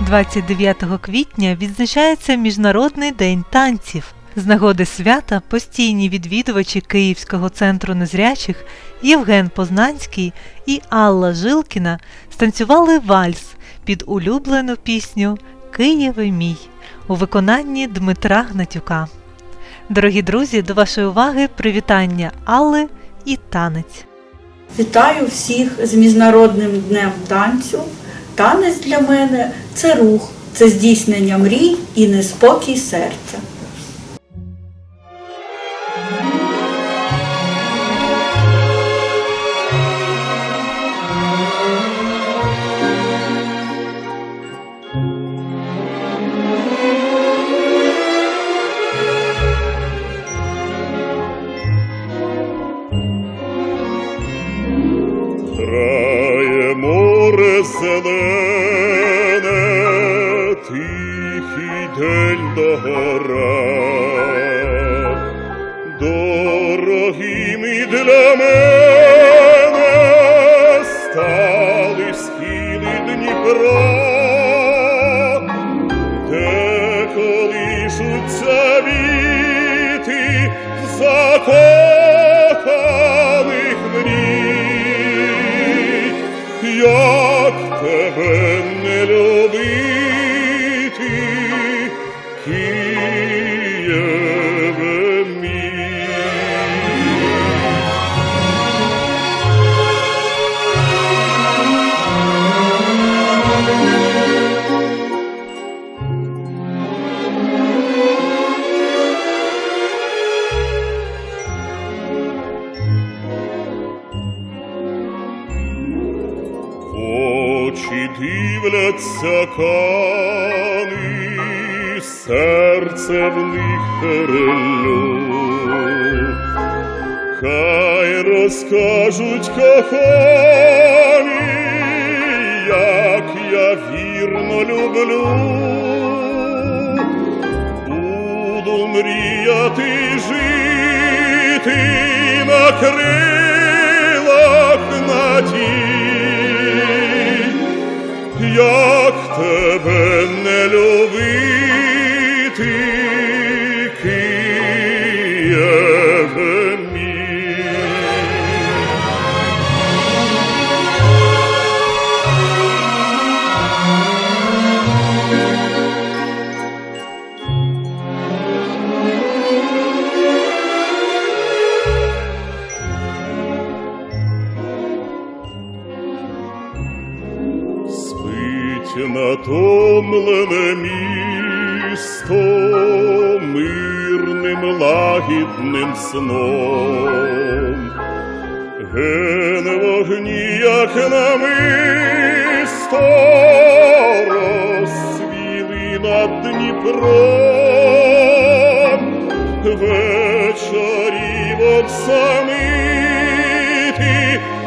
29 квітня відзначається Міжнародний день танців. З нагоди свята постійні відвідувачі Київського центру незрячих Євген Познанський і Алла Жилкіна станцювали вальс під улюблену пісню Києве мій у виконанні Дмитра Гнатюка. Дорогі друзі, до вашої уваги привітання Алли і танець. Вітаю всіх з Міжнародним днем танцю. Танець для мене це рух, це здійснення мрій і неспокій серця. Грає тихий день догора. Дорогими для мене стали схили Дніпра, де колишуться віти закоханих мрій. Як тебе дивляться кани, серце в них перелю. Хай розкажуть кохані, як я вірно люблю. Буду мріяти жити на крилах натомлене місто мирним лагідним сном. Ген вогні, як намисто, розсвіли над Дніпром. Вечорів оксамити,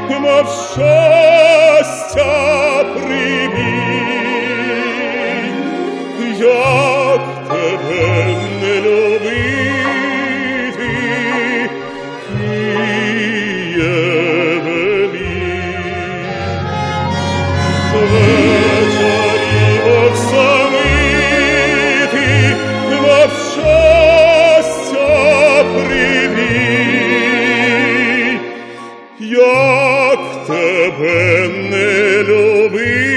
мов щастя б тебе не любить?